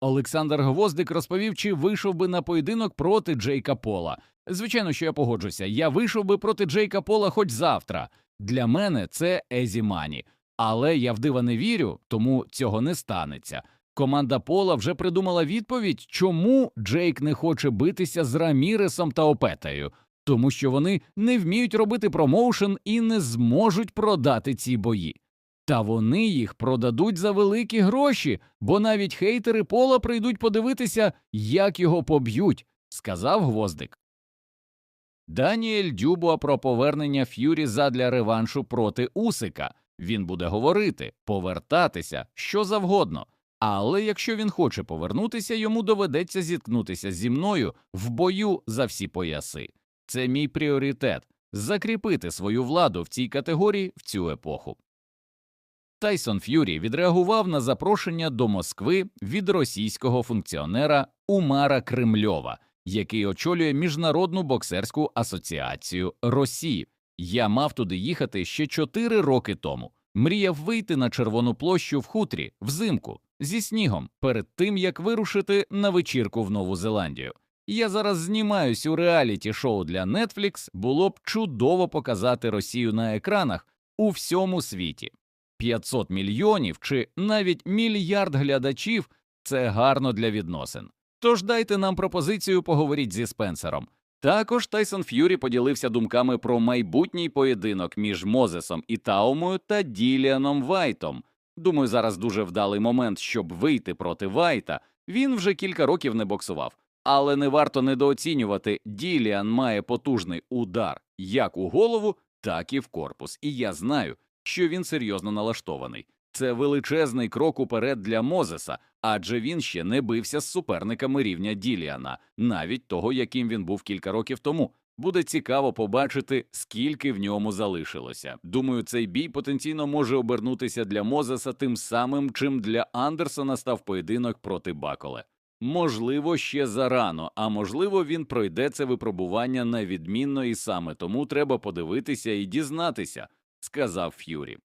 Олександр Гвоздик розповів, чи вийшов би на поєдинок проти Джейка Пола. Звичайно, що я погоджуся. Я вийшов би проти Джейка Пола хоч завтра. Для мене це Езі Мані. Але я в дива не вірю, тому цього не станеться. Команда Пола вже придумала відповідь, чому Джейк не хоче битися з Раміресом та Опетою. Тому що вони не вміють робити промоушен і не зможуть продати ці бої. Та вони їх продадуть за великі гроші, бо навіть хейтери Пола прийдуть подивитися, як його поб'ють, сказав Гвоздик. Даніель Дюбуа про повернення Ф'юрі задля реваншу проти Усика. Він буде говорити, повертатися, що завгодно. Але якщо він хоче повернутися, йому доведеться зіткнутися зі мною в бою за всі пояси. Це мій пріоритет закріпити свою владу в цій категорії в цю епоху. Тайсон Ф'юрі відреагував на запрошення до Москви від російського функціонера Умара Кремльова, який очолює Міжнародну боксерську асоціацію Росії. Я мав туди їхати ще чотири роки тому. Мріяв вийти на червону площу в хутрі взимку зі снігом перед тим як вирушити на вечірку в Нову Зеландію. Я зараз знімаюсь у реаліті шоу для Netflix, було б чудово показати Росію на екранах у всьому світі. 500 мільйонів чи навіть мільярд глядачів це гарно для відносин. Тож дайте нам пропозицію поговоріть зі Спенсером. Також Тайсон Ф'юрі поділився думками про майбутній поєдинок між Мозесом і Таумою та Діліаном Вайтом. Думаю, зараз дуже вдалий момент, щоб вийти проти Вайта. Він вже кілька років не боксував. Але не варто недооцінювати, Діліан має потужний удар як у голову, так і в корпус. І я знаю, що він серйозно налаштований. Це величезний крок уперед для Мозеса, адже він ще не бився з суперниками рівня Діліана, навіть того, яким він був кілька років тому. Буде цікаво побачити, скільки в ньому залишилося. Думаю, цей бій потенційно може обернутися для Мозеса тим самим, чим для Андерсона став поєдинок проти Баколе. Можливо, ще зарано, а можливо, він пройде це випробування на відмінно, і саме тому треба подивитися і дізнатися, сказав Ф'юрі.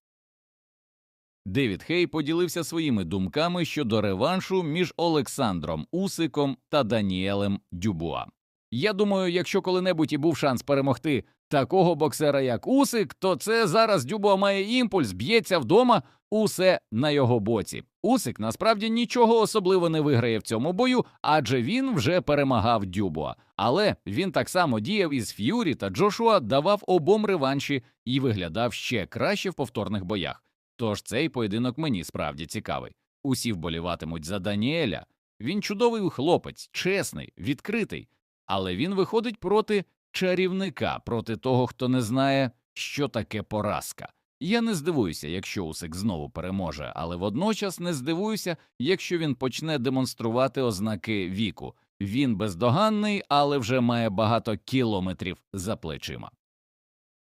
Девід Хей поділився своїми думками щодо реваншу між Олександром Усиком та Даніелем Дюбуа. Я думаю, якщо коли-небудь і був шанс перемогти такого боксера, як Усик, то це зараз Дюбуа має імпульс, б'ється вдома, усе на його боці. Усик насправді нічого особливо не виграє в цьому бою, адже він вже перемагав Дюбуа. Але він так само діяв із Ф'юрі та Джошуа, давав обом реванші і виглядав ще краще в повторних боях. Тож цей поєдинок мені справді цікавий. Усі вболіватимуть за Даніеля. Він чудовий хлопець, чесний, відкритий, але він виходить проти чарівника, проти того, хто не знає, що таке поразка. Я не здивуюся, якщо Усик знову переможе, але водночас не здивуюся, якщо він почне демонструвати ознаки віку. Він бездоганний, але вже має багато кілометрів за плечима.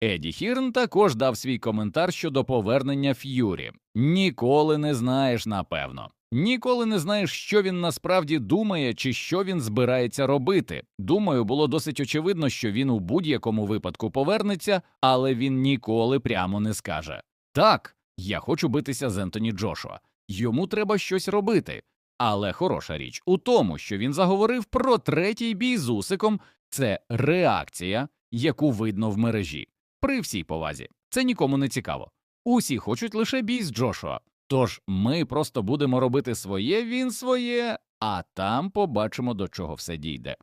Еді Хірн також дав свій коментар щодо повернення Ф'юрі. Ніколи не знаєш, напевно. Ніколи не знаєш, що він насправді думає чи що він збирається робити. Думаю, було досить очевидно, що він у будь-якому випадку повернеться, але він ніколи прямо не скаже Так, я хочу битися з Ентоні Джошуа. Йому треба щось робити. Але хороша річ у тому, що він заговорив про третій бій з Усиком, це реакція, яку видно в мережі. При всій повазі, це нікому не цікаво. Усі хочуть лише бій з Джошуа. Тож ми просто будемо робити своє, він своє, а там побачимо, до чого все дійде.